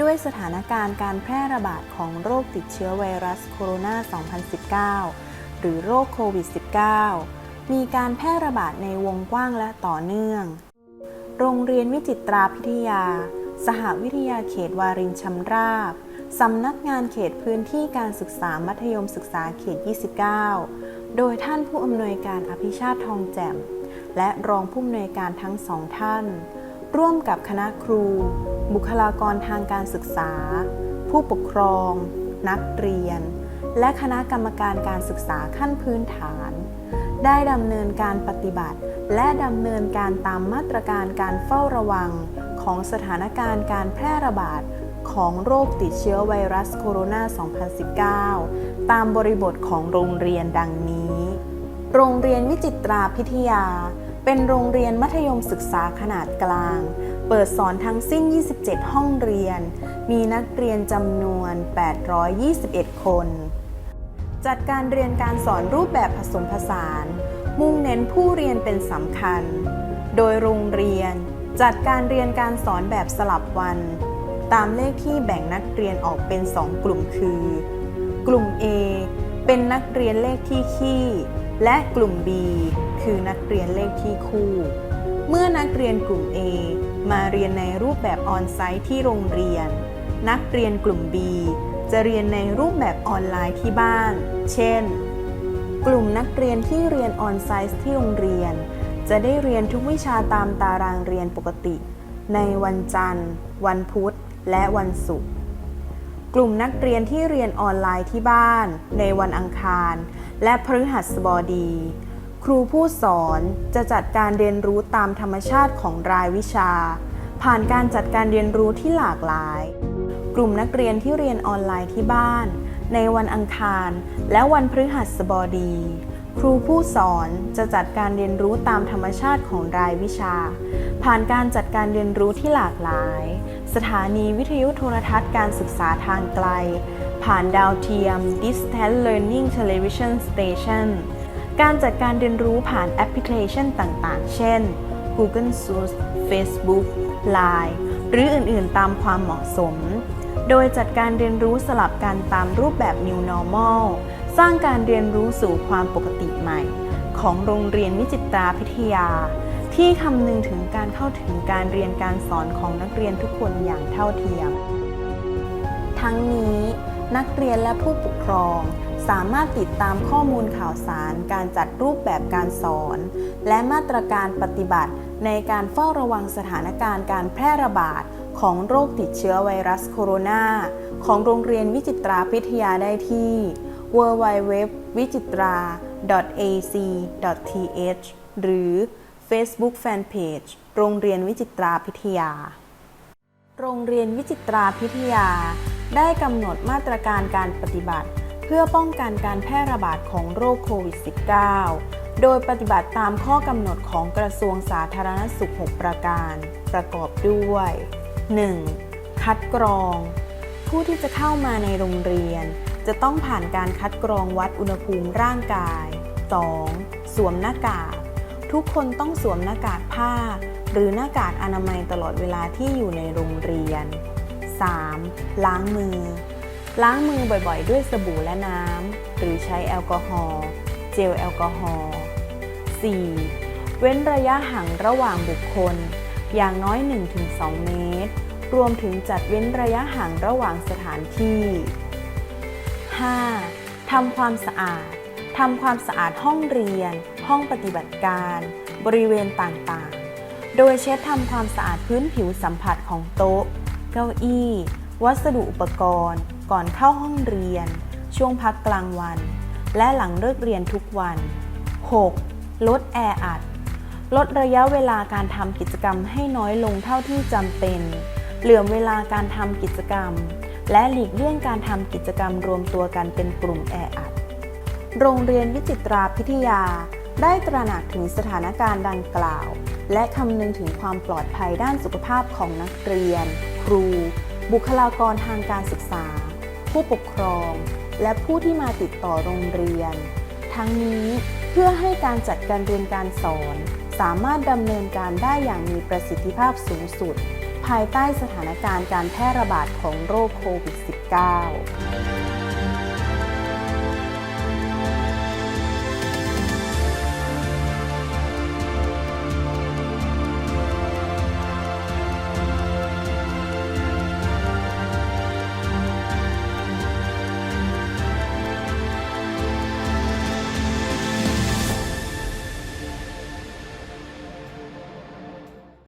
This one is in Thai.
ด้วยสถานการณ์การแพร่ระบาดของโรคติดเชื้อไวรัสโคโรนา 2019 หรือโรคโควิด -19 มีการแพร่ระบาดในวงกว้างและต่อเนื่อง โรงเรียนวิจิตราพิทยา สหวิทยาเขตวารินชำราบ สำนักงานเขตพื้นที่การศึกษามัธยมศึกษาเขต 29 โดยท่านผู้อำนวยการอภิชาติทองแจ่ม และรองผู้อำนวยการทั้งสองท่าน ร่วมกับคณะครู บุคลากรทางการศึกษา ผู้ปกครอง นักเรียน และคณะกรรมการการศึกษาขั้นพื้นฐาน ได้ดำเนินการปฏิบัติ และดำเนินการตามมาตรการการเฝ้าระวัง ของสถานการณ์การแพร่ระบาดของโรคติดเชื้อไวรัสโคโรนา 2019 ตามบริบทของโรงเรียนดังนี้ โรงเรียนวิจิตราพิทยา เป็นโรงเรียนมัธยมศึกษาขนาดกลาง เปิดสอนทั้งสิ้น 27 ห้องเรียน มีนักเรียนจำนวน 821 คน จัดการเรียนการสอนรูปแบบผสมผสาน มุ่งเน้นผู้เรียนเป็นสำคัญ โดยโรงเรียนจัดการเรียนการสอนแบบสลับวัน ตามเลขที่แบ่งนักเรียนออกเป็น 2 กลุ่มคือ กลุ่ม A เป็นนักเรียนเลขที่คี่ และกลุ่ม B คือนักเรียนเลขที่คู่ เมื่อนักเรียนกลุ่ม A มาเรียนในรูปแบบออนไซต์ที่โรงเรียน นักเรียนกลุ่ม B จะเรียนในรูปแบบออนไลน์ที่บ้าน เช่น กลุ่มนักเรียนที่เรียนออนไซต์ที่โรงเรียน จะได้เรียนทุกวิชาตามตารางเรียนปกติ ในวันจันทร์ วันพุธ และวันศุกร์ กลุ่มนักเรียนที่เรียนออนไลน์ที่บ้าน ในวันอังคาร และพฤหัสบดี ครูผู้สอนจะจัดการเรียนรู้ตามธรรมชาติของรายวิชา ผ่านการจัดการเรียนรู้ที่หลากหลาย กลุ่มนักเรียนที่เรียนออนไลน์ที่บ้าน ในวันอังคาร และวันพฤหัสบดี ครูผู้สอนจะจัดการเรียนรู้ตามธรรมชาติของรายวิชา ผ่านการจัดการเรียนรู้ที่หลากหลาย สถานีวิทยุโทรทัศน์การศึกษาทางไกล ผ่านดาวเทียม Distance Learning Television Station การจัดการเรียนรู้ผ่านแอปพลิเคชันต่าง ๆ เช่น Google Source Facebook Line หรืออื่น ๆ ตามความเหมาะสม โดยจัดการเรียนรู้สลับกันตามรูปแบบ New Normal สร้างการเรียนรู้สู่ความปกติใหม่ ของโรงเรียนวิจิตราพิทยา ที่คำนึงถึงการเข้าถึงการเรียนการสอนของนักเรียนทุกคนอย่างเท่าเทียม ทั้งนี้ นักเรียนและผู้ปกครอง สามารถติดตามข้อมูลข่าวสาร การจัดรูปแบบการสอน และมาตรการปฏิบัติ ในการเฝ้าระวังสถานการณ์การแพร่ระบาดของโรคติดเชื้อไวรัสโคโรนา ของโรงเรียนวิจิตราพิทยาได้ที่ www วิจิตรา ac.th หรือ Facebook Fanpage โรงเรียนวิจิตราพิทยา โรงเรียนวิจิตราพิทยา ได้กำหนดมาตรการการปฏิบัติ เพื่อป้องกันการแพร่ระบาดของโรคโควิด -19 โดยปฏิบัติตามข้อกำหนดของกระทรวงสาธารณสุข 6 ประการ ประกอบด้วย 1. คัดกรอง ผู้ที่จะเข้ามาในโรงเรียน จะต้องผ่านการคัดกรองวัดอุณหภูมิร่างกาย 2. สวมหน้ากาก ทุกคนต้องสวมหน้ากากผ้า หรือหน้ากากอนามัยตลอดเวลาที่อยู่ในโรงเรียน 3. ล้างมือ ล้างมือบ่อยๆ ด้วยสบู่และน้ำ หรือใช้แอลกอฮอล์เจลแอลกอฮอล์ 4. เว้นระยะห่างระหว่างบุคคล อย่างน้อย 1-2 เมตร รวมถึงจัดเว้นระยะห่างระหว่างสถานที่ 5. ทำความสะอาด ทำความสะอาดห้องเรียน ห้องปฏิบัติการ บริเวณต่างๆ โดยเช็ดทำความสะอาดพื้นผิวสัมผัสของโต๊ะ เก้าอี้ วัสดุอุปกรณ์ ก่อนเข้าห้องเรียน ช่วงพักกลางวัน และหลังเลิกเรียนทุกวัน 6. ลดแออัด ลดระยะเวลาการทำกิจกรรมให้น้อยลงเท่าที่จำเป็น เหลื่อมเวลาการทำกิจกรรม และหลีกเลี่ยงการทำกิจกรรมรวมตัวกันเป็นกลุ่มแออัด โรงเรียนวิจิตราพิทยาได้ตระหนักถึงสถานการณ์ดังกล่าว และคำนึงถึงความปลอดภัยด้านสุขภาพของนักเรียน ครู บุคลากรทางการศึกษา ผู้ปกครอง และผู้ที่มาติดต่อโรงเรียน ทั้งนี้เพื่อให้การจัดการเรียนการสอน สามารถดำเนินการได้อย่างมีประสิทธิภาพสูงสุด ภายใต้สถานการณ์การแพร่ระบาดของโรคโควิด -19